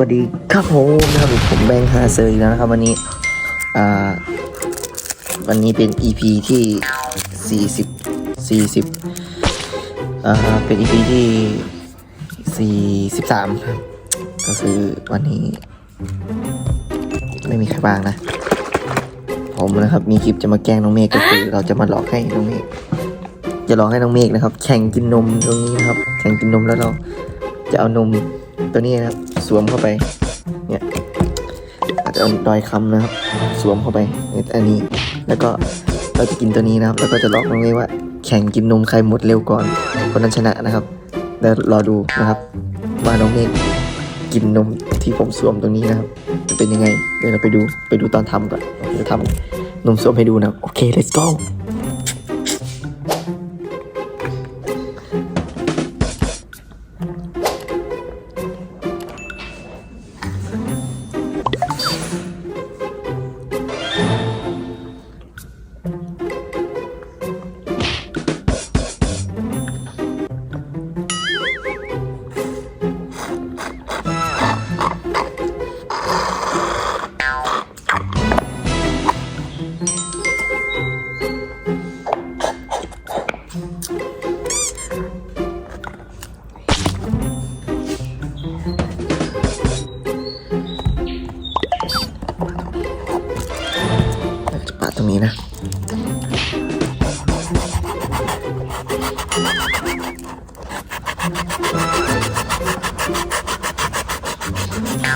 วัสดีครับผมนะครับผมแบงค์ฮาเซอร์อีกแล้วนะครับ วันนี้ อ่า วันนี้เป็น EP ที่ 40 40อ่าเป็น EP ที่ 43ครับก็คือวันนี้ ไม่มีใครบ้างนะ ผมนะครับ มีคลิปจะมาแกล้งน้องเมฆก็คือ เราจะมาหลอกให้น้องเมฆจะหลอกให้น้องเมฆนะครับ แข่งกินนมตรงนี้นะครับ แข่งกินนมแล้วเราจะเอานม ตัวนี้นะครับสวมเข้าไปเนี่ยอาจจะเอาดอยคำนะครับ สวมเข้าไปในอันนี้ แล้วก็เราจะกินตัวนี้นะครับ แล้วก็จะหลอกน้องเมฆว่า แข่งกินนมใครหมดเร็วก่อนคนนั้นชนะนะครับแล้วรอดูนะครับว่าน้องเมฆกินนมที่ผมสวมตรงนี้นะครับจะเป็นยังไงเดี๋ยวเราไปดูไปดูตอนทำก่อนเราจะทำนมสวมให้ดูนะโอเค let's go ตรงนี้นะนี่น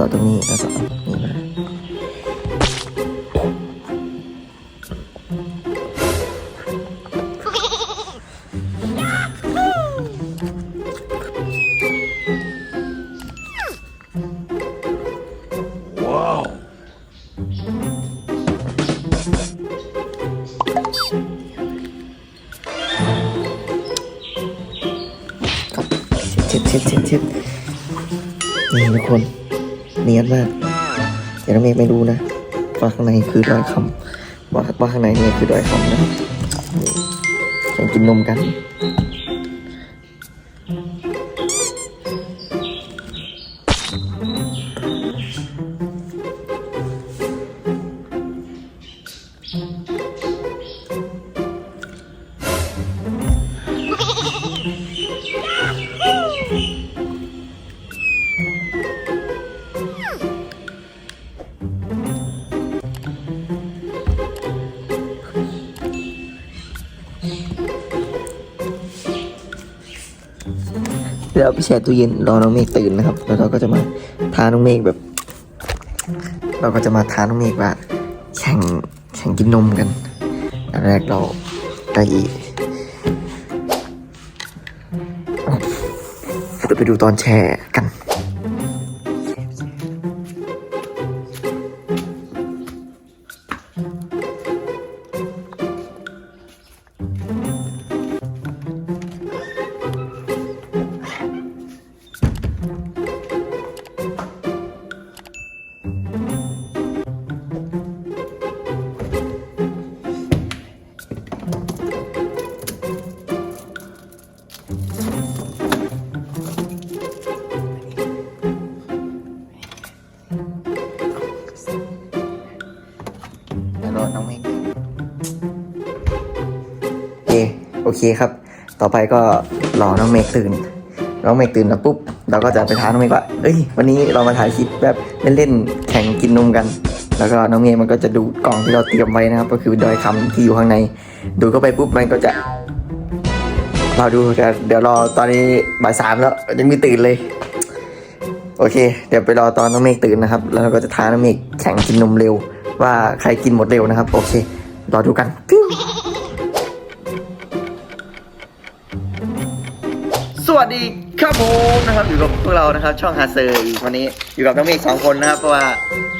จาะเจาะเจาะตรงนี้แล้วก็นี่มาครับเช็ดเช็ดเช็ดเช็ดนี่ทุกคน เนียนมากแต่น้องเมฆไม่รู้นะว่าข้างในคือดอยคำว่าว่าข้างในเนี่ยคือดอยคำนะครับแข่งกินนมกัน เดี๋ยวเอาไปแช่ตู้เย็นรอน้องเมฆตื่นนะครับ แล้วเราก็จะมาทาน้องเมฆแบบ เราก็จะมาทาน้องเมฆว่าแข่งแข่งกินนมกันอันแรกเราได้เดี๋ยวไปดูตอนแช่กัน เคโอเคครับ ต่อไปก็รอน้องเมฆตื่น น้องเมฆตื่นแล้วปุ๊บ เราก็จะไปท้าน้องเมฆว่า เอ้ย วันนี้เรามาถ่ายคลิปแบบเล่นๆ แข่งกินนมกัน แล้วก็น้องเมฆมันก็จะดูกล่องที่เราเตรียมไว้นะครับ ก็คือดอยคำที่อยู่ข้างใน ดูเข้าไปปุ๊บมันก็จะเราดูกันเดี๋ยวรอตอนนี้บ่ายสามแล้วยังไม่ตื่นเลย โอเค เดี๋ยวไปรอตอนน้องเมฆตื่นนะครับ แล้วเราก็จะท้าน้องเมฆแข่งกินนมเร็ว ว่าใครกินหมดเร็วนะครับ โอเค รอดูกัน วสวัสดีครับผมนะครับอยู่กับพวกเรานะครับ ช่องฮาเซอร์อีกวันนี้อยู่กับน้องเมฆสองคนนะครับเพราะว่า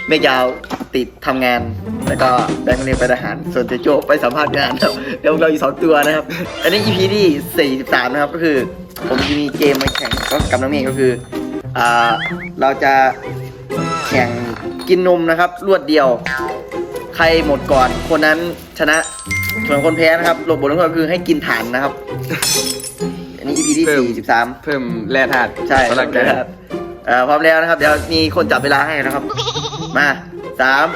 เมฆยาวติดทำงาน แล้วก็แบงค์เรียนไปทหารส่วนเจโจไปสัมภาษณ์งานครับเดี๋ยวเราอยู่สองตัวนะครับ อันนี้ EP ที่ 43 นะครับก็คือ ผมจะมีเกมมาแข่งกับน้องเมฆก็คืออ่าเราจะแข่งกินนมนะครับ รวดเดียว ใครหมดก่อนคนนั้นชนะส่วนคนแพ้นะครับหลบบทลงโทษคือให้กินฐานนะครับ EP ที่เพิ่ม43เพิ่มแร่ธาตุใช่พลังคแร่รับเอ่อพร้อมแล้วนะครับ เดี๋ยวมีคนจับเวลาให้นะครับ มาสาม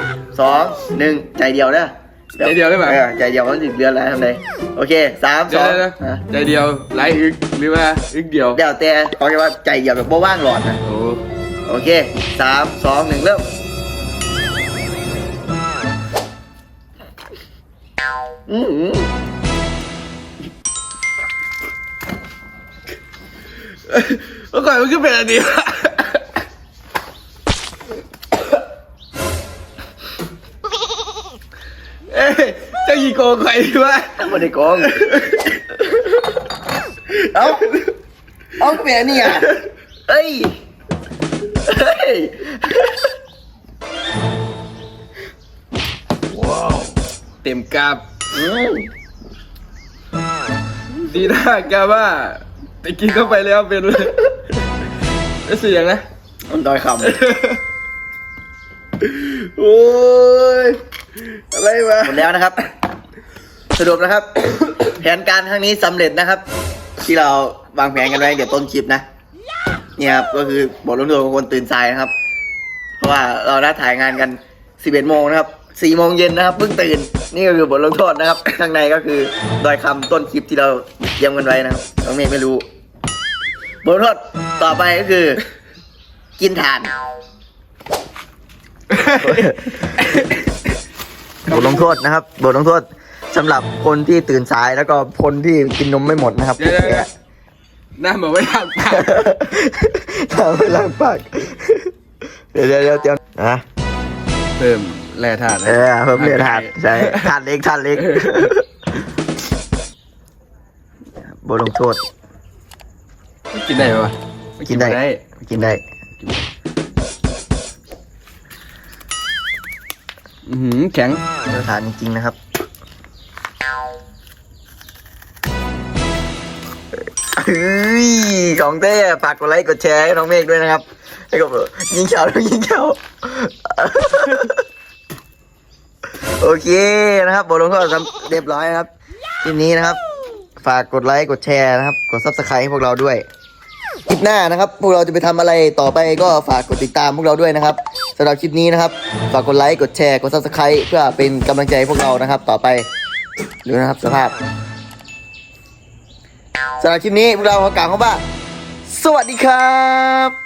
สองหนึ่งใจเดียวเด้อใจเดียวได้ไหมออใจเดียวมันถึงเดือนแล้วทำไงโอเคสามสเดี๋ยอวงเดี๋ยวอะใจเดียวไล่อึกหรือว่าอึกเดียวเดี๋ยวแต่เขาจะว่าใจเดียวแบบบ่ว่างหลอดนะโอ้โอเคสามสองหนึ่งเริ่มอือ เมื่อก่อนมันก็เป็นอันนี้วะเอ้ยเจะยีโกงใครวะไม่ได้โกงเอ้าเอาเปลี่ยนนี่อะเอ้ยเฮ้ยว้าวเต็มกราบอืมดีนะกาว่า แต่กินเข้าไปแล้วเป็นเลยไม่เสียงนะมันดอยคโอ้ยอะไรวะำหมดแล้วนะครับ สรุปนะครับ แผนการครั้งนี้สำเร็จนะครับ ที่เราวางแผนกันไว้เดี๋ยวต้นคลิปนะเนี่ยครับก็คือบทลงโทษของคนตื่นสายนะครับ เพราะว่าเรานัดถ่ายงานกัน 11โมงนะครับ4โมงเย็นนะครับเพิ่งตื่นนี่ก็คือบทลงโทษนะครับ ข้างในก็คือดอยคำต้นคลิปที่เราเตรียมกันไว้นะครับน้องเมฆไม่รู้ บทลงโทษต่อไปก็คือ กินถ่านบทลงโทษนะครับบทลงโทษสำหรับคนที่ตื่นสายแล้วก็คนที่กินนมไม่หมดนะครับเดี๋ยวเดี๋ยวเดี๋ยวหน้าเหมือนไม่ทำปากทำให้ล้างปากเดี๋ยวเดี๋ยวเดี๋ยวเดี๋ยวนะเพิ่มแร่ธาตุเออเพิ่มเลือดทานใช่ทานเล็กทานเล็กบทลงโทษ กินได้ปะกินได้กินได้ อือหือแข็งเลือดทานจริงๆนะครับ เฮ้ย ของเต้ฝากกดไลค์กดแชร์ให้น้องเมฆด้วยนะครับให้กับยิงเฉาแล้วยิงเฉาโอเคนะครับบทลงโทษสำเรียบร้อยนะครับคลิปนี้นะครับ ฝากกดไลค์กดแชร์นะครับ กดซับสไครต์ให้พวกเราด้วย คลิปหน้านะครับ พวกเราจะไปทำอะไรต่อไปก็ฝากกดติดตามพวกเราด้วยนะครับสำหรับคลิปนี้นะครับ ฝากกดไลค์ กดแชร์ กดซับสไครต์เพื่อเป็นกำลังใจให้พวกเรานะครับ ต่อไปดูนะครับสภาพสำหรับคลิปนี้พวกเราขอกล่าวคำว่า สวัสดีครับ